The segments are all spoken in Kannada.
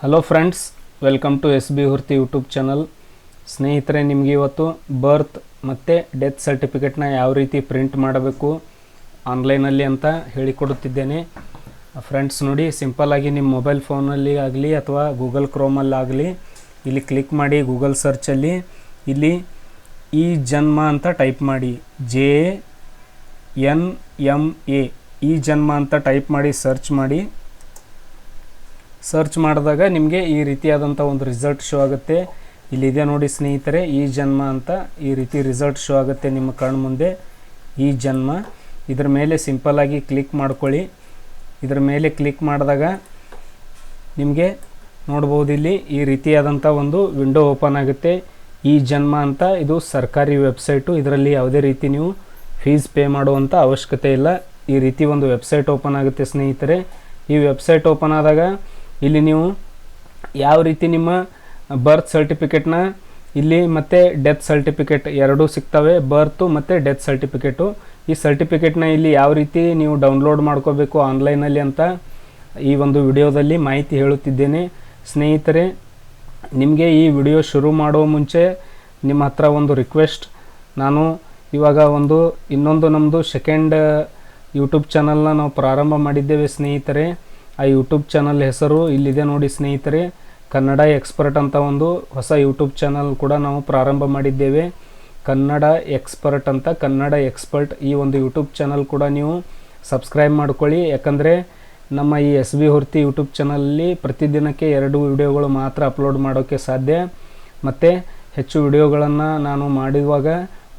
Hello friends welcome to S B ಹುರ್ತಿ YouTube channel ಸ್ನೇಹಿತರೆ, ನಿಮಗೆ ಇವತ್ತು ಬರ್ತ್ ಮತ್ತು ಡೆತ್ ಸರ್ಟಿಫಿಕೇಟ್ನ ಯಾವ ರೀತಿ ಪ್ರಿಂಟ್ ಮಾಡಬೇಕು ಆನ್ಲೈನಲ್ಲಿ ಅಂತ ಹೇಳಿಕೊಡುತ್ತಿದ್ದೇನೆ. ಫ್ರೆಂಡ್ಸ್ ನೋಡಿ ಸಿಂಪಲ್ಲಾಗಿ ನಿಮ್ಮ ಮೊಬೈಲ್ ಫೋನಲ್ಲಿ ಆಗಲಿ ಅಥವಾ ಗೂಗಲ್ ಕ್ರೋಮಲ್ಲಾಗಲಿ ಇಲ್ಲಿ ಕ್ಲಿಕ್ ಮಾಡಿ ಗೂಗಲ್ ಸರ್ಚಲ್ಲಿ ಇಲ್ಲಿ ಈ ಜನ್ಮ ಅಂತ ಟೈಪ್ ಮಾಡಿ ಜೆ ಎನ್ ಎಂ ಎ ಈ ಜನ್ಮ ಅಂತ ಟೈಪ್ ಮಾಡಿ ಸರ್ಚ್ ಮಾಡಿ. ಸರ್ಚ್ ಮಾಡಿದಾಗ ನಿಮಗೆ ಈ ರೀತಿಯಾದಂಥ ಒಂದು ರಿಸಲ್ಟ್ ಶೋ ಆಗುತ್ತೆ. ಇಲ್ಲಿದೆ ನೋಡಿ ಸ್ನೇಹಿತರೆ, ಈ ಜನ್ಮ ಅಂತ ಈ ರೀತಿ ರಿಸಲ್ಟ್ ಶೋ ಆಗುತ್ತೆ ನಿಮ್ಮ ಕಣ್ಣು ಮುಂದೆ. ಈ ಜನ್ಮ. ಇದ್ರ ಮೇಲೆ ಸಿಂಪಲ್ಲಾಗಿ ಕ್ಲಿಕ್ ಮಾಡ್ಕೊಳ್ಳಿ. ಇದ್ರ ಮೇಲೆ ಕ್ಲಿಕ್ ಮಾಡಿದಾಗ ನಿಮಗೆ ನೋಡ್ಬೋದು ಇಲ್ಲಿ ಈ ರೀತಿಯಾದಂಥ ಒಂದು ವಿಂಡೋ ಓಪನ್ ಆಗುತ್ತೆ. ಈ ಜನ್ಮ ಅಂತ ಇದು ಸರ್ಕಾರಿ ವೆಬ್ಸೈಟು ಇದರಲ್ಲಿ ಯಾವುದೇ ರೀತಿ ನೀವು ಫೀಸ್ ಪೇ ಮಾಡುವಂಥ ಅವಶ್ಯಕತೆ ಇಲ್ಲ. ಈ ರೀತಿ ಒಂದು ವೆಬ್ಸೈಟ್ ಓಪನ್ ಆಗುತ್ತೆ ಸ್ನೇಹಿತರೆ. ಈ ವೆಬ್ಸೈಟ್ ಓಪನ್ ಆದಾಗ ಇಲ್ಲಿ ನೀವು ಯಾವ ರೀತಿ ನಿಮ್ಮ ಬರ್ತ್ ಸರ್ಟಿಫಿಕೇಟ್ನ ಇಲ್ಲಿ ಮತ್ತು ಡೆತ್ ಸರ್ಟಿಫಿಕೇಟ್ ಎರಡೂ ಸಿಗ್ತವೆ ಬರ್ತು ಮತ್ತು ಡೆತ್ ಸರ್ಟಿಫಿಕೇಟು ಈ ಸರ್ಟಿಫಿಕೇಟ್ನ ಇಲ್ಲಿ ಯಾವ ರೀತಿ ನೀವು ಡೌನ್ಲೋಡ್ ಮಾಡ್ಕೋಬೇಕು ಆನ್ಲೈನಲ್ಲಿ ಅಂತ ಈ ಒಂದು ವಿಡಿಯೋದಲ್ಲಿ ಮಾಹಿತಿ ಹೇಳುತ್ತಿದ್ದೇನೆ. ಸ್ನೇಹಿತರೆ, ನಿಮಗೆ ಈ ವಿಡಿಯೋ ಶುರು ಮಾಡುವ ಮುಂಚೆ ನಿಮ್ಮ ಹತ್ರ ಒಂದು ರಿಕ್ವೆಸ್ಟ್ ನಾನು ಇವಾಗ ಒಂದು ಇನ್ನೊಂದು ನಮ್ಮದು ಸೆಕೆಂಡ್ ಯೂಟ್ಯೂಬ್ ಚಾನಲ್ನ ನಾವು ಪ್ರಾರಂಭ ಮಾಡಿದ್ದೇವೆ ಸ್ನೇಹಿತರೆ. ಆ ಯೂಟ್ಯೂಬ್ ಚಾನಲ್ ಹೆಸರು ಇಲ್ಲಿದೆ ನೋಡಿ ಸ್ನೇಹಿತರೆ. ಕನ್ನಡ ಎಕ್ಸ್ಪರ್ಟ್ ಅಂತ ಒಂದು ಹೊಸ ಯೂಟ್ಯೂಬ್ ಚಾನಲ್ ಕೂಡ ನಾವು ಪ್ರಾರಂಭ ಮಾಡಿದ್ದೇವೆ. ಕನ್ನಡ ಎಕ್ಸ್ಪರ್ಟ್ ಅಂತ ಕನ್ನಡ ಎಕ್ಸ್ಪರ್ಟ್ ಈ ಒಂದು ಯೂಟ್ಯೂಬ್ ಚಾನಲ್ ಕೂಡ ನೀವು ಸಬ್ಸ್ಕ್ರೈಬ್ ಮಾಡ್ಕೊಳ್ಳಿ. ಯಾಕಂದರೆ ನಮ್ಮ ಈ ಎಸ್ ಬಿ ಹೊರ್ತಿ ಯೂಟ್ಯೂಬ್ ಚಾನಲಲ್ಲಿ ಪ್ರತಿದಿನಕ್ಕೆ ಎರಡು ವಿಡಿಯೋಗಳು ಮಾತ್ರ ಅಪ್ಲೋಡ್ ಮಾಡೋಕ್ಕೆ ಸಾಧ್ಯ. ಮತ್ತು ಹೆಚ್ಚು ವಿಡಿಯೋಗಳನ್ನು ನಾನು ಮಾಡಿರುವಾಗ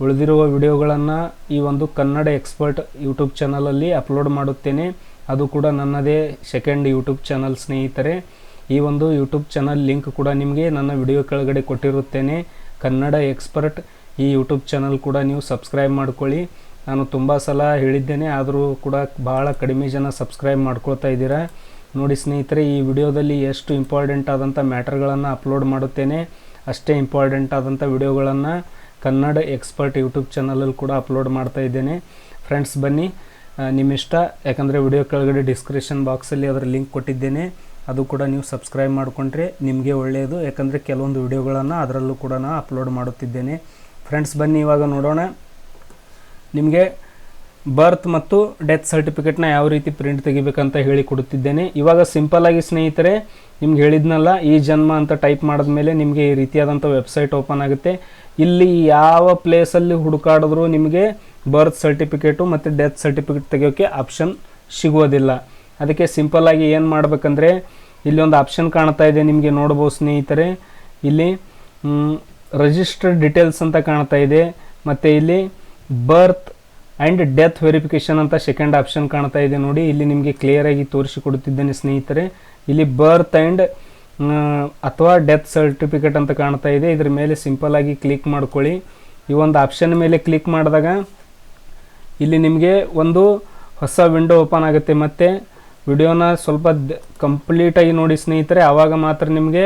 ಉಳಿದಿರುವ ವಿಡಿಯೋಗಳನ್ನು ಈ ಒಂದು ಕನ್ನಡ ಎಕ್ಸ್ಪರ್ಟ್ ಯೂಟ್ಯೂಬ್ ಚಾನಲಲ್ಲಿ ಅಪ್ಲೋಡ್ ಮಾಡುತ್ತೇನೆ. ಅದು ಕೂಡ ನನ್ನದೇ ಸೆಕೆಂಡ್ ಯೂಟ್ಯೂಬ್ ಚಾನಲ್ ಸ್ನೇಹಿತರೆ. ಈ ಒಂದು ಯೂಟ್ಯೂಬ್ ಚಾನಲ್ ಲಿಂಕ್ ಕೂಡ ನಿಮಗೆ ನನ್ನ ವಿಡಿಯೋ ಕೆಳಗಡೆ ಕೊಟ್ಟಿರುತ್ತೇನೆ. ಕನ್ನಡ ಎಕ್ಸ್ಪರ್ಟ್ ಈ ಯೂಟ್ಯೂಬ್ ಚಾನಲ್ ಕೂಡ ನೀವು ಸಬ್ಸ್ಕ್ರೈಬ್ ಮಾಡ್ಕೊಳ್ಳಿ. ನಾನು ತುಂಬ ಸಲ ಹೇಳಿದ್ದೇನೆ, ಆದರೂ ಕೂಡ ಭಾಳ ಕಡಿಮೆ ಜನ ಸಬ್ಸ್ಕ್ರೈಬ್ ಮಾಡ್ಕೊಳ್ತಾ ಇದ್ದೀರಾ. ನೋಡಿ ಸ್ನೇಹಿತರೆ, ಈ ವಿಡಿಯೋದಲ್ಲಿ ಎಷ್ಟು ಇಂಪಾರ್ಟೆಂಟ್ ಆದಂಥ ಮ್ಯಾಟರ್ಗಳನ್ನು ಅಪ್ಲೋಡ್ ಮಾಡುತ್ತೇನೆ. ಅಷ್ಟೇ ಇಂಪಾರ್ಟೆಂಟ್ ಆದಂಥ ವಿಡಿಯೋಗಳನ್ನು ಕನ್ನಡ ಎಕ್ಸ್ಪರ್ಟ್ ಯೂಟ್ಯೂಬ್ ಚಾನಲಲ್ಲಿ ಕೂಡ ಅಪ್ಲೋಡ್ ಮಾಡ್ತಾ ಇದ್ದೇನೆ. ಫ್ರೆಂಡ್ಸ್ ಬನ್ನಿ. ನಿಮ್ಮ ಇಷ್ಟ, ಯಾಕಂದರೆ ವಿಡಿಯೋ ಕೆಳಗಡೆ ಡಿಸ್ಕ್ರಿಪ್ಷನ್ ಬಾಕ್ಸಲ್ಲಿ ಅದರ ಲಿಂಕ್ ಕೊಟ್ಟಿದ್ದೇನೆ. ಅದು ಕೂಡ ನೀವು ಸಬ್ಸ್ಕ್ರೈಬ್ ಮಾಡಿಕೊಂಡ್ರೆ ನಿಮಗೆ ಒಳ್ಳೆಯದು ಯಾಕಂದರೆ ಕೆಲವೊಂದು ವಿಡಿಯೋಗಳನ್ನು ಅದರಲ್ಲೂ ಕೂಡ ನಾನು ಅಪ್ಲೋಡ್ ಮಾಡುತ್ತಿದ್ದೇನೆ. ಫ್ರೆಂಡ್ಸ್ ಬನ್ನಿ ಇವಾಗ ನೋಡೋಣ. ನಿಮಗೆ ಬರ್ತ್ ಮತ್ತು ಡೆತ್ ಸರ್ಟಿಫಿಕೇಟ್ನ ಯಾವ ರೀತಿ ಪ್ರಿಂಟ್ ತೆಗಿಬೇಕಂತ ಹೇಳಿ ಕೊಡುತ್ತಿದ್ದೇನೆ. ಇವಾಗ ಸಿಂಪಲ್ಲಾಗಿ ಸ್ನೇಹಿತರೆ, ನಿಮ್ಗೆ ಹೇಳಿದ್ನಲ್ಲ, ಈ ಜನ್ಮ ಅಂತ ಟೈಪ್ ಮಾಡಿದ ಮೇಲೆ ನಿಮಗೆ ಈ ರೀತಿಯಾದಂಥ ವೆಬ್ಸೈಟ್ ಓಪನ್ ಆಗುತ್ತೆ. ಇಲ್ಲಿ ಯಾವ ಪ್ಲೇಸಲ್ಲಿ ಹುಡುಕಾಡಿದ್ರು ನಿಮಗೆ ಬರ್ತ್ ಸರ್ಟಿಫಿಕೇಟು ಮತ್ತು ಡೆತ್ ಸರ್ಟಿಫಿಕೇಟ್ ತೆಗಿಯೋಕ್ಕೆ ಆಪ್ಷನ್ ಸಿಗೋದಿಲ್ಲ ಅದಕ್ಕೆ ಸಿಂಪಲ್ಲಾಗಿ ಏನು ಮಾಡಬೇಕಂದ್ರೆ, ಇಲ್ಲಿ ಒಂದು ಆಪ್ಷನ್ ಕಾಣ್ತಾ ಇದೆ ನಿಮಗೆ ನೋಡ್ಬೋದು ಸ್ನೇಹಿತರೆ. ಇಲ್ಲಿ ರಿಜಿಸ್ಟರ್ಡ್ ಡೀಟೇಲ್ಸ್ ಅಂತ ಕಾಣ್ತಾ ಇದೆ. ಮತ್ತು ಇಲ್ಲಿ, ಬರ್ತ್ ಆ್ಯಂಡ್ ಡೆತ್ ವೆರಿಫಿಕೇಷನ್ ಅಂತ ಸೆಕೆಂಡ್ ಆಪ್ಷನ್ ಕಾಣ್ತಾ ಇದೆ ನೋಡಿ. ಇಲ್ಲಿ ನಿಮಗೆ ಕ್ಲಿಯರಾಗಿ ತೋರಿಸಿಕೊಡುತ್ತಿದ್ದೇನೆ ಸ್ನೇಹಿತರೆ. ಇಲ್ಲಿ ಬರ್ತ್ ಆ್ಯಂಡ್ ಅಥವಾ ಡೆತ್ ಸರ್ಟಿಫಿಕೇಟ್ ಅಂತ ಕಾಣ್ತಾ ಇದೆ. ಇದ್ರ ಮೇಲೆ ಸಿಂಪಲ್ಲಾಗಿ ಕ್ಲಿಕ್ ಮಾಡ್ಕೊಳ್ಳಿ. ಈ ಒಂದು ಆಪ್ಷನ್ ಮೇಲೆ ಕ್ಲಿಕ್ ಮಾಡಿದಾಗ ಇಲ್ಲಿ ನಿಮಗೆ ಒಂದು ಹೊಸ ವಿಂಡೋ ಓಪನ್ ಆಗುತ್ತೆ. ಮತ್ತು ವಿಡಿಯೋನ ಸ್ವಲ್ಪ ಕಂಪ್ಲೀಟಾಗಿ ನೋಡಿ ಸ್ನೇಹಿತರೆ. ಆವಾಗ ಮಾತ್ರ ನಿಮಗೆ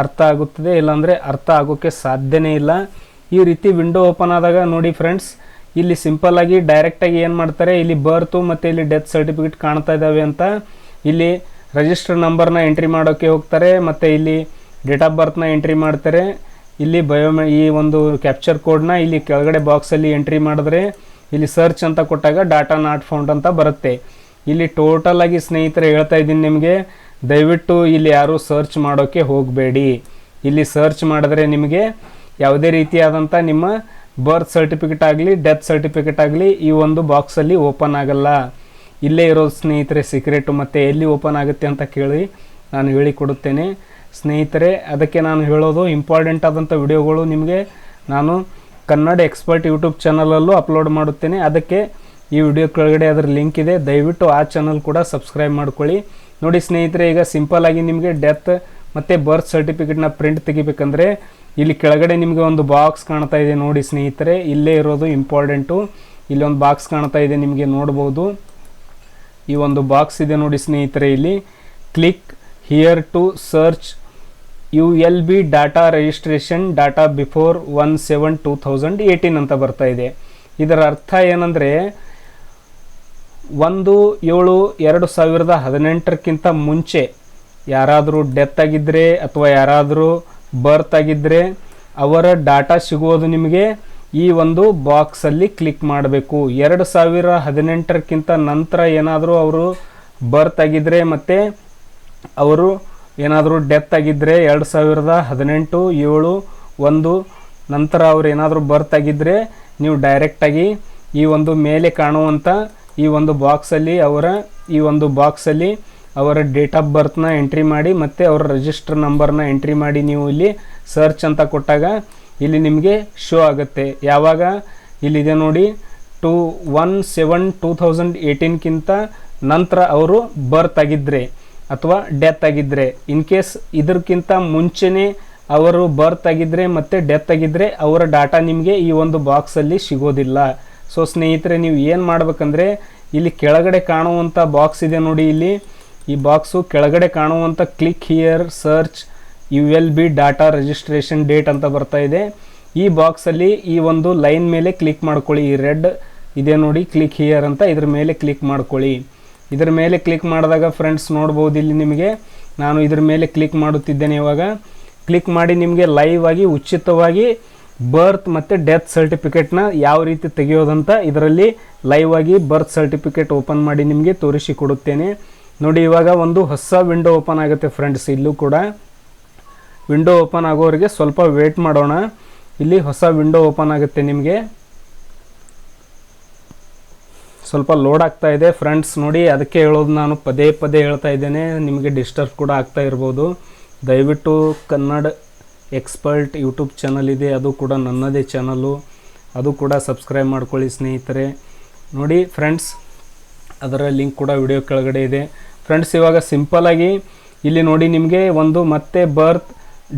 ಅರ್ಥ ಆಗುತ್ತದೆ. ಇಲ್ಲಾಂದರೆ ಅರ್ಥ ಆಗೋಕ್ಕೆ ಸಾಧ್ಯನೇ ಇಲ್ಲ. ಈ ರೀತಿ ವಿಂಡೋ ಓಪನ್ ಆದಾಗ ನೋಡಿ ಫ್ರೆಂಡ್ಸ್ ಇಲ್ಲಿ ಸಿಂಪಲ್ ಆಗಿ ಡೈರೆಕ್ಟಾಗಿ ಏನು ಮಾಡ್ತಾರೆ, ಇಲ್ಲಿ ಬರ್ತು ಮತ್ತು ಇಲ್ಲಿ ಡೆತ್ ಸರ್ಟಿಫಿಕೇಟ್ ಕಾಣ್ತಾ ಇದ್ದಾವೆ ಅಂತ ಇಲ್ಲಿ ರಿಜಿಸ್ಟರ್ ನಂಬರ್ನ ಎಂಟ್ರಿ ಮಾಡೋಕ್ಕೆ ಹೋಗ್ತಾರೆ, ಮತ್ತು ಇಲ್ಲಿ ಡೇಟ್ ಆಫ್ ಬರ್ತ್ನ ಎಂಟ್ರಿ ಮಾಡ್ತಾರೆ. ಇಲ್ಲಿ ಬಯೋಮೆ ಈ ಒಂದು ಕ್ಯಾಪ್ಚರ್ ಕೋಡ್ನ ಇಲ್ಲಿ ಕೆಳಗಡೆ ಬಾಕ್ಸಲ್ಲಿ ಎಂಟ್ರಿ ಮಾಡಿದ್ರೆ, ಇಲ್ಲಿ ಸರ್ಚ್ ಅಂತ ಕೊಟ್ಟಾಗ ಡಾಟಾ ನಾಟ್ ಫೌಂಡ್ ಅಂತ ಬರುತ್ತೆ. ಇಲ್ಲಿ ಟೋಟಲ್ ಆಗಿ ಸ್ನೇಹಿತರೆ ಹೇಳ್ತಾ ಇದ್ದೀನಿ ನಿಮಗೆ, ದಯವಿಟ್ಟು ಇಲ್ಲಿ ಯಾರೂ ಸರ್ಚ್ ಮಾಡೋಕ್ಕೆ ಹೋಗಬೇಡಿ. ಇಲ್ಲಿ ಸರ್ಚ್ ಮಾಡಿದ್ರೆ ನಿಮಗೆ ಯಾವುದೇ ರೀತಿಯಾದಂಥ ನಿಮ್ಮ ಬರ್ತ್ ಸರ್ಟಿಫಿಕೇಟ್ ಆಗಲಿ, ಡೆತ್ ಸರ್ಟಿಫಿಕೇಟ್ ಆಗಲಿ ಈ ಒಂದು ಬಾಕ್ಸಲ್ಲಿ ಓಪನ್ ಆಗಲ್ಲ. ಇಲ್ಲೇ ಇರೋ ಸ್ನೇಹಿತರೆ ಸೀಕ್ರೆಟು ಮತ್ತು ಎಲ್ಲಿ ಓಪನ್ ಆಗುತ್ತೆ ಅಂತ ಕೇಳಿ ನಾನು ಹೇಳಿಕೊಡುತ್ತೇನೆ. ಸ್ನೇಹಿತರೆ, ಅದಕ್ಕೆ ನಾನು ಹೇಳೋದು ಇಂಪಾರ್ಟೆಂಟ್ ಆದಂಥ ವಿಡಿಯೋಗಳು ನಿಮಗೆ ನಾನು ಕನ್ನಡ ಎಕ್ಸ್ಪರ್ಟ್ ಯೂಟ್ಯೂಬ್ ಚಾನಲಲ್ಲೂ ಅಪ್ಲೋಡ್ ಮಾಡುತ್ತೇನೆ. ಅದಕ್ಕೆ ಈ ವಿಡಿಯೋ ಕೆಳಗಡೆ ಅದರ ಲಿಂಕ್ ಇದೆ. ದಯವಿಟ್ಟು ಆ ಚಾನಲ್ ಕೂಡ ಸಬ್ಸ್ಕ್ರೈಬ್ ಮಾಡ್ಕೊಳ್ಳಿ. ನೋಡಿ ಸ್ನೇಹಿತರೆ, ಈಗ ಸಿಂಪಲ್ ಆಗಿ ನಿಮಗೆ ಡೆತ್ ಮತ್ತು ಬರ್ತ್ ಸರ್ಟಿಫಿಕೇಟ್ನ ಪ್ರಿಂಟ್ ತೆಗಿಬೇಕಂದ್ರೆ ಇಲ್ಲಿ ಕೆಳಗಡೆ ನಿಮಗೆ ಒಂದು ಬಾಕ್ಸ್ ಕಾಣ್ತಾ ಇದೆ ನೋಡಿ ಸ್ನೇಹಿತರೆ. ಇಲ್ಲೇ ಇರೋದು ಇಂಪಾರ್ಟೆಂಟು ಇಲ್ಲಿ ಒಂದು ಬಾಕ್ಸ್ ಕಾಣ್ತಾ ಇದೆ ನಿಮಗೆ ನೋಡ್ಬೋದು. ಈ ಒಂದು ಬಾಕ್ಸ್ ಇದೆ ನೋಡಿ ಸ್ನೇಹಿತರೆ ಇಲ್ಲಿ. Click here to search U L B data registration data before one seven two thousand eighteen ಅಂತ ಬರ್ತಾ ಇದೆ. ಇದರ ಅರ್ಥ ಏನಂದರೆ, ಒಂದು ಏಳು ಎರಡು ಸಾವಿರದ ಹದಿನೆಂಟರಕ್ಕಿಂತ ಮುಂಚೆ ಯಾರಾದರೂ ಡೆತ್ ಆಗಿದ್ದರೆ ಅಥವಾ ಯಾರಾದರೂ ಬರ್ತ್ ಆಗಿದ್ದರೆ ಅವರ ಡಾಟಾ ಸಿಗೋದು ನಿಮಗೆ ಈ ಒಂದು ಬಾಕ್ಸಲ್ಲಿ ಕ್ಲಿಕ್ ಮಾಡಬೇಕು. ಎರಡು ಸಾವಿರ ಹದಿನೆಂಟರಕ್ಕಿಂತ ನಂತರ ಏನಾದರೂ ಅವರು ಬರ್ತ್ ಆಗಿದ್ದರೆ ಮತ್ತು ಅವರು ಏನಾದರೂ ಡೆತ್ ಆಗಿದ್ದರೆ ಎರಡು ಸಾವಿರದ ಹದಿನೆಂಟು, ಏಳು, ಒಂದು ನಂತರ ಅವರು ಏನಾದರೂ ಬರ್ತ್ ಆಗಿದ್ದರೆ ನೀವು ಡೈರೆಕ್ಟಾಗಿ ಈ ಒಂದು ಮೇಲೆ ಕಾಣುವಂಥ ಈ ಒಂದು ಬಾಕ್ಸಲ್ಲಿ ಅವರ ಈ ಒಂದು ಬಾಕ್ಸಲ್ಲಿ ಅವರ ಡೇಟ್ ಆಫ್ ಬರ್ತ್ನ ಎಂಟ್ರಿ ಮಾಡಿ ಮತ್ತು ಅವರ ರಿಜಿಸ್ಟರ್ ನಂಬರ್ನ ಎಂಟ್ರಿ ಮಾಡಿ ನೀವು ಇಲ್ಲಿ ಸರ್ಚ್ ಅಂತ ಕೊಟ್ಟಾಗ ಇಲ್ಲಿ ನಿಮಗೆ ಶೋ ಆಗುತ್ತೆ. ಯಾವಾಗ? ಇಲ್ಲಿದೆ ನೋಡಿ two one seven two thousand ಏಯ್ಟೀನ್ಗಿಂತ ನಂತರ ಅವರು ಬರ್ತ್ ಆಗಿದ್ದರೆ ಅಥವಾ ಡೆತ್ ಆಗಿದ್ದರೆ ಇನ್ ಕೇಸ್ ಇದಕ್ಕಿಂತ ಮುಂಚೆನೇ ಅವರು ಬರ್ತ್ ಆಗಿದ್ದರೆ ಮತ್ತು ಡೆತ್ ಆಗಿದ್ದರೆ ಅವರ ಡಾಟಾ ನಿಮಗೆ ಈ ಒಂದು ಬಾಕ್ಸಲ್ಲಿ ಸಿಗೋದಿಲ್ಲ. ಸೊ ಸ್ನೇಹಿತರೆ, ನೀವು ಏನು ಮಾಡಬೇಕಂದ್ರೆ, ಇಲ್ಲಿ ಕೆಳಗಡೆ ಕಾಣುವಂಥ ಬಾಕ್ಸ್ ಇದೆ ನೋಡಿ ಇಲ್ಲಿ. ಈ ಬಾಕ್ಸು ಕೆಳಗಡೆ ಕಾಣುವಂಥ click here, search, U L B, data registration date ಅಂತ ಬರ್ತಾ ಇದೆ. ಈ ಬಾಕ್ಸಲ್ಲಿ ಈ ಒಂದು ಲೈನ್ ಮೇಲೆ ಕ್ಲಿಕ್ ಮಾಡ್ಕೊಳ್ಳಿ. ಈ ರೆಡ್ ಇದೆ ನೋಡಿ, ಕ್ಲಿಕ್ ಹಿಯರ್ ಅಂತ ಇದ್ರ ಮೇಲೆ ಕ್ಲಿಕ್ ಮಾಡ್ಕೊಳ್ಳಿ. ಇದ್ರ ಮೇಲೆ ಕ್ಲಿಕ್ ಮಾಡಿದಾಗ ಫ್ರೆಂಡ್ಸ್ ನೋಡ್ಬೋದು ಇಲ್ಲಿ ನಿಮಗೆ. ನಾನು ಇದ್ರ ಮೇಲೆ ಕ್ಲಿಕ್ ಮಾಡುತ್ತಿದ್ದೇನೆ ಇವಾಗ. ಕ್ಲಿಕ್ ಮಾಡಿ ನಿಮಗೆ ಲೈವ್ ಆಗಿ ಉಚಿತವಾಗಿ ಬರ್ತ್ ಮತ್ತು ಡೆತ್ ಸರ್ಟಿಫಿಕೇಟ್ನ ಯಾವ ರೀತಿ ತೆಗೆಯೋದಂತ ಇದರಲ್ಲಿ ಲೈವ್ ಆಗಿ ಬರ್ತ್ ಸರ್ಟಿಫಿಕೇಟ್ ಓಪನ್ ಮಾಡಿ ನಿಮಗೆ ತೋರಿಸಿ ಕೊಡುತ್ತೇನೆ. ನೋಡಿ, ಇವಾಗ ಒಂದು ಹೊಸ ವಿಂಡೋ ಓಪನ್ ಆಗುತ್ತೆ ಫ್ರೆಂಡ್ಸ್ ಇಲ್ಲೂ ಕೂಡ ವಿಂಡೋ ಓಪನ್ ಆಗೋರಿಗೆ ಸ್ವಲ್ಪ ವೇಟ್ ಮಾಡೋಣ. ಇಲ್ಲಿ ಹೊಸ ವಿಂಡೋ ಓಪನ್ ಆಗುತ್ತೆ ನಿಮಗೆ. ಸ್ವಲ್ಪ ಲೋಡ್ ಆಗ್ತಾ ಇದೆ ಫ್ರೆಂಡ್ಸ್ ನೋಡಿ, ಅದಕ್ಕೆ ಹೇಳೋದು ನಾನು ಪದೇ ಪದೇ ಹೇಳ್ತಾ ಇದ್ದೇನೆ. ನಿಮಗೆ ಡಿಸ್ಟರ್ಬ್ ಕೂಡ ಆಗ್ತಾ ಇರ್ಬೋದು. ದಯವಿಟ್ಟು ಕನ್ನಡ ಎಕ್ಸ್ಪರ್ಟ್ ಯೂಟ್ಯೂಬ್ ಚಾನಲ್ ಇದೆ. ಅದು ಕೂಡ ನನ್ನದೇ ಚಾನಲ್ಲು ಅದು ಕೂಡ ಸಬ್ಸ್ಕ್ರೈಬ್ ಮಾಡ್ಕೊಳ್ಳಿ ಸ್ನೇಹಿತರೆ. ನೋಡಿ ಫ್ರೆಂಡ್ಸ್ ಅದರ ಲಿಂಕ್ ಕೂಡ ವಿಡಿಯೋ ಕೆಳಗಡೆ ಇದೆ. ಫ್ರೆಂಡ್ಸ್ ಇವಾಗ ಸಿಂಪಲಾಗಿ ಇಲ್ಲಿ ನೋಡಿ ನಿಮಗೆ ಒಂದು ಮತ್ತೆ ಬರ್ತ್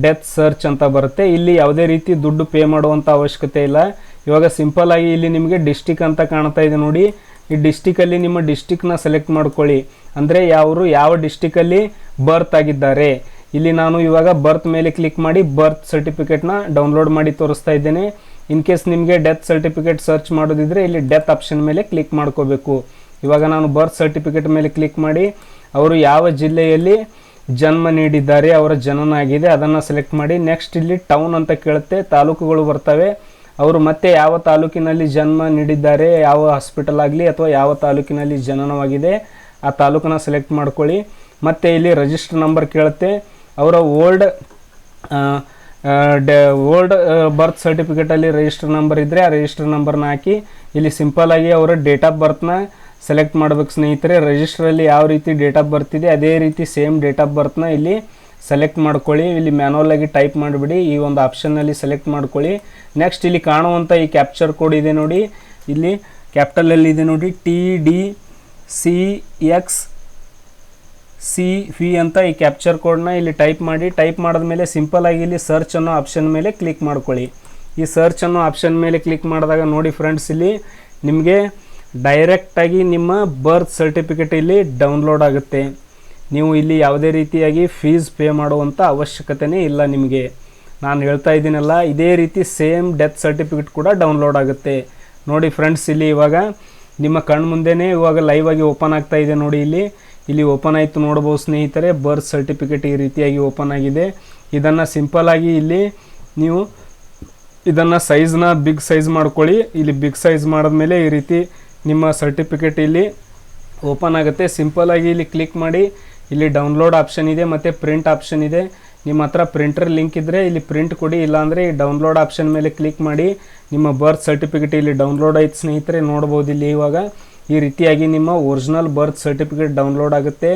ಡೆತ್ ಸರ್ಚ್ ಅಂತ ಬರುತ್ತೆ. ಇಲ್ಲಿ ಯಾವುದೇ ರೀತಿ ದುಡ್ಡು ಪೇ ಮಾಡುವಂಥ ಅವಶ್ಯಕತೆ ಇಲ್ಲ. ಇವಾಗ ಸಿಂಪಲಾಗಿ ಇಲ್ಲಿ ನಿಮಗೆ ಡಿಸ್ಟಿಕ್ ಅಂತ ಕಾಣ್ತಾ ಇದೆ ನೋಡಿ. ಈ ಡಿಸ್ಟಿಕಲ್ಲಿ ನಿಮ್ಮ ಡಿಸ್ಟಿಕ್ನ ಸೆಲೆಕ್ಟ್ ಮಾಡ್ಕೊಳ್ಳಿ. ಅಂದರೆ ಯಾವರು ಯಾವ ಡಿಸ್ಟಿಕಲ್ಲಿ ಬರ್ತ್ ಆಗಿದ್ದಾರೆ. ಇಲ್ಲಿ ನಾನು ಇವಾಗ ಬರ್ತ್ ಮೇಲೆ ಕ್ಲಿಕ್ ಮಾಡಿ ಬರ್ತ್ ಸರ್ಟಿಫಿಕೇಟ್ನ ಡೌನ್ಲೋಡ್ ಮಾಡಿ ತೋರಿಸ್ತಾ ಇದ್ದೇನೆ. ಇನ್ ಕೇಸ್ ನಿಮಗೆ ಡೆತ್ ಸರ್ಟಿಫಿಕೇಟ್ ಸರ್ಚ್ ಮಾಡೋದಿದ್ರೆ ಇಲ್ಲಿ ಡೆತ್ ಆಪ್ಷನ್ ಮೇಲೆ ಕ್ಲಿಕ್ ಮಾಡ್ಕೋಬೇಕು. ಇವಾಗ ನಾನು ಬರ್ತ್ ಸರ್ಟಿಫಿಕೇಟ್ ಮೇಲೆ ಕ್ಲಿಕ್ ಮಾಡಿ, ಅವರು ಯಾವ ಜಿಲ್ಲೆಯಲ್ಲಿ ಜನ್ಮ ನೀಡಿದ್ದಾರೆ, ಅವರ ಜನನ ಆಗಿದೆ ಅದನ್ನು ಸೆಲೆಕ್ಟ್ ಮಾಡಿ ನೆಕ್ಸ್ಟ್ ಇಲ್ಲಿ ಟೌನ್ ಅಂತ ಕೇಳುತ್ತೆ, ತಾಲೂಕುಗಳು ಬರ್ತವೆ, ಅವರು ಮತ್ತೆ ಯಾವ ತಾಲೂಕಿನಲ್ಲಿ ಜನ್ಮ ನೀಡಿದ್ದಾರೆ, ಯಾವ ಹಾಸ್ಪಿಟಲ್ ಆಗಲಿ ಅಥವಾ ಯಾವ ತಾಲೂಕಿನಲ್ಲಿ ಜನನವಾಗಿದೆ, ಆ ತಾಲೂಕನ್ನು ಸೆಲೆಕ್ಟ್ ಮಾಡ್ಕೊಳ್ಳಿ. ಮತ್ತು ಇಲ್ಲಿ ರಿಜಿಸ್ಟರ್ ನಂಬರ್ ಕೇಳುತ್ತೆ, ಅವರ ಓಲ್ಡ್ ಡೆ ಓಲ್ಡ್ ಬರ್ತ್ ಸರ್ಟಿಫಿಕೇಟಲ್ಲಿ ರಿಜಿಸ್ಟರ್ ನಂಬರ್ ಇದ್ದರೆ ಆ ರಿಜಿಸ್ಟರ್ ನಂಬರ್ನ ಹಾಕಿ, ಇಲ್ಲಿ ಸಿಂಪಲ್ಲಾಗಿ ಅವರ ಡೇಟ್ ಆಫ್ ಬರ್ತ್ನ ಸೆಲೆಕ್ಟ್ ಮಾಡ್ಬೇಕು ಸ್ನೇಹಿತರೆ ರಿಜಿಸ್ಟ್ರಲ್ಲಿ ಯಾವ ರೀತಿ ಡೇಟ್ ಆಫ್ ಬರ್ತ್ ಇದೆ, ಅದೇ ರೀತಿ ಸೇಮ್ ಡೇಟ್ ಆಫ್ ಬರ್ತ್ನ ಇಲ್ಲಿ ಸೆಲೆಕ್ಟ್ ಮಾಡ್ಕೊಳ್ಳಿ. ಇಲ್ಲಿ ಮ್ಯಾನುವಲ್ ಆಗಿ ಟೈಪ್ ಮಾಡಿಬಿಡಿ. ಈ ಒಂದು ಆಪ್ಷನ್ನಲ್ಲಿ ಸೆಲೆಕ್ಟ್ ಮಾಡ್ಕೊಳ್ಳಿ. ನೆಕ್ಸ್ಟ್ ಇಲ್ಲಿ ಕಾಣುವಂಥ ಈ ಕ್ಯಾಪ್ಚರ್ ಕೋಡ್ ಇದೆ ನೋಡಿ. ಇಲ್ಲಿ ಕ್ಯಾಪಿಟಲಲ್ಲಿ ಇದೆ ನೋಡಿ. T D C X C V ಅಂತ ಈ ಕ್ಯಾಪ್ಚರ್ ಕೋಡ್ನ ಇಲ್ಲಿ ಟೈಪ್ ಮಾಡಿ. ಟೈಪ್ ಮಾಡಿದ್ಮೇಲೆ ಸಿಂಪಲ್ ಆಗಿ ಇಲ್ಲಿ ಸರ್ಚ್ ಅನ್ನೋ ಆಪ್ಷನ್ ಮೇಲೆ ಕ್ಲಿಕ್ ಮಾಡ್ಕೊಳ್ಳಿ. ಈ ಸರ್ಚ್ ಅನ್ನೋ ಆಪ್ಷನ್ ಮೇಲೆ ಕ್ಲಿಕ್ ಮಾಡಿದಾಗ ನೋಡಿ ಫ್ರೆಂಡ್ಸ್ ಇಲ್ಲಿ ನಿಮಗೆ ಡೈರೆಕ್ಟಾಗಿ ನಿಮ್ಮ ಬರ್ತ್ ಸರ್ಟಿಫಿಕೇಟ್ ಇಲ್ಲಿ ಡೌನ್ಲೋಡ್ ಆಗುತ್ತೆ. ನೀವು ಇಲ್ಲಿ ಯಾವುದೇ ರೀತಿಯಾಗಿ ಫೀಸ್ ಪೇ ಮಾಡುವಂಥ ಅವಶ್ಯಕತೆನೇ ಇಲ್ಲ ನಿಮಗೆ. ನಾನು ಹೇಳ್ತಾ ಇದ್ದೀನಲ್ಲ, ಇದೇ ರೀತಿ ಸೇಮ್ ಡೆತ್ ಸರ್ಟಿಫಿಕೇಟ್ ಕೂಡ ಡೌನ್ಲೋಡ್ ಆಗುತ್ತೆ. ನೋಡಿ ಫ್ರೆಂಡ್ಸ್ ಇಲ್ಲಿ ಇವಾಗ ನಿಮ್ಮ ಕಣ್ಣು ಮುಂದೆನೇ ಇವಾಗ ಲೈವ್ ಆಗಿ ಓಪನ್ ಆಗ್ತಾ ಇದೆ ನೋಡಿ ಇಲ್ಲಿ. ಇಲ್ಲಿ ಓಪನ್ ಆಯಿತು ನೋಡ್ಬೋದು ಸ್ನೇಹಿತರೆ ಬರ್ತ್ ಸರ್ಟಿಫಿಕೇಟ್ ಈ ರೀತಿಯಾಗಿ ಓಪನ್ ಆಗಿದೆ. ಇದನ್ನು ಸಿಂಪಲ್ಲಾಗಿ ಇಲ್ಲಿ ನೀವು ಇದನ್ನು ಸೈಜ್ನ ಬಿಗ್ ಸೈಜ್ ಮಾಡ್ಕೊಳ್ಳಿ. ಇಲ್ಲಿ ಬಿಗ್ ಸೈಜ್ ಮಾಡಿದ್ಮೇಲೆ ಈ ರೀತಿ ನಿಮ್ಮ ಸರ್ಟಿಫಿಕೇಟ್ ಇಲ್ಲಿ ಓಪನ್ ಆಗುತ್ತೆ. ಸಿಂಪಲಾಗಿ ಇಲ್ಲಿ ಕ್ಲಿಕ್ ಮಾಡಿ. ಇಲ್ಲಿ ಡೌನ್ಲೋಡ್ ಆಪ್ಷನ್ ಇದೆ ಮತ್ತು ಪ್ರಿಂಟ್ ಆಪ್ಷನ್ ಇದೆ. ನಿಮ್ಮ ಹತ್ರ ಪ್ರಿಂಟರ್ ಲಿಂಕ್ ಇದ್ದರೆ ಇಲ್ಲಿ ಪ್ರಿಂಟ್ ಕೊಡಿ, ಇಲ್ಲಾಂದರೆ ಈ ಡೌನ್ಲೋಡ್ ಆಪ್ಷನ್ ಮೇಲೆ ಕ್ಲಿಕ್ ಮಾಡಿ. ನಿಮ್ಮ ಬರ್ತ್ ಸರ್ಟಿಫಿಕೇಟ್ ಇಲ್ಲಿ ಡೌನ್ಲೋಡ್ ಆಯ್ತು ಸ್ನೇಹಿತರೆ, ನೋಡ್ಬೋದು ಇಲ್ಲಿ ಇವಾಗ. ಈ ರೀತಿಯಾಗಿ ನಿಮ್ಮ ಒರಿಜಿನಲ್ ಬರ್ತ್ ಸರ್ಟಿಫಿಕೇಟ್ ಡೌನ್ಲೋಡ್ ಆಗುತ್ತೆ.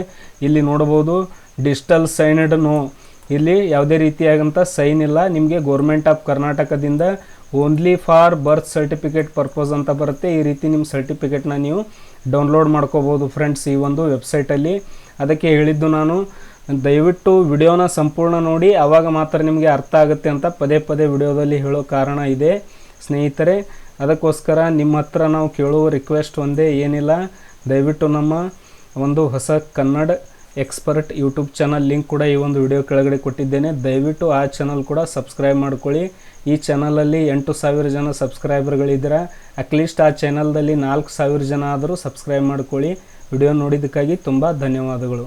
ಇಲ್ಲಿ ನೋಡ್ಬೋದು ಡಿಜಿಟಲ್ ಸೈನ್ಡ್ ನೋ ಇಲ್ಲಿ ಯಾವುದೇ ರೀತಿಯಾದಂಥ ಸೈನ್ ಇಲ್ಲ. ನಿಮಗೆ ಗೌರ್ಮೆಂಟ್ ಆಫ್ ಕರ್ನಾಟಕದಿಂದ only for birth certificate purpose ಅಂತ ಬರುತ್ತೆ. ಈ ರೀತಿ ನಿಮ್ಮ ಸರ್ಟಿಫಿಕೇಟ್ನ ನೀವು ಡೌನ್ಲೋಡ್ ಮಾಡ್ಕೋಬೋದು ಫ್ರೆಂಡ್ಸ್ ಈ ಒಂದು ವೆಬ್ಸೈಟಲ್ಲಿ ಅದಕ್ಕೆ ಹೇಳಿದ್ದು ನಾನು, ದಯವಿಟ್ಟು ವಿಡಿಯೋನ ಸಂಪೂರ್ಣ ನೋಡಿ ಆವಾಗ ಮಾತ್ರ ನಿಮಗೆ ಅರ್ಥ ಆಗುತ್ತೆ ಅಂತ ಪದೇ ಪದೇ ವಿಡಿಯೋದಲ್ಲಿ ಹೇಳೋ ಕಾರಣ ಇದೆ. ಸ್ನೇಹಿತರೆ, ಅದಕ್ಕೋಸ್ಕರ ನಿಮ್ಮ ಹತ್ರ ನಾವು ಕೇಳುವ ರಿಕ್ವೆಸ್ಟ್ ಒಂದೇ ಏನಿಲ್ಲ. ದಯವಿಟ್ಟು ನಮ್ಮ ಒಂದು ಹೊಸ Kannada expert YouTube channel link ಕೂಡ ಈ ಒಂದು ವಿಡಿಯೋ ಕೆಳಗಡೆ ಕೊಟ್ಟಿದ್ದೇನೆ. ದಯವಿಟ್ಟು ಆ ಚಾನಲ್ ಕೂಡ ಸಬ್ಸ್ಕ್ರೈಬ್ ಮಾಡ್ಕೊಳ್ಳಿ. ಈ ಚಾನಲಲ್ಲಿ ಎಂಟು ಸಾವಿರ ಜನ ಸಬ್ಸ್ಕ್ರೈಬರ್ಗಳಿದ್ದೀರ ಅಟ್ಲೀಸ್ಟ್ ಆ ಚಾನಲ್ದಲ್ಲಿ ನಾಲ್ಕು ಸಾವಿರ ಜನ ಆದರೂ ಸಬ್ಸ್ಕ್ರೈಬ್ ಮಾಡ್ಕೊಳ್ಳಿ. ವಿಡಿಯೋ ನೋಡಿದ್ದಕ್ಕಾಗಿ ತುಂಬ ಧನ್ಯವಾದಗಳು.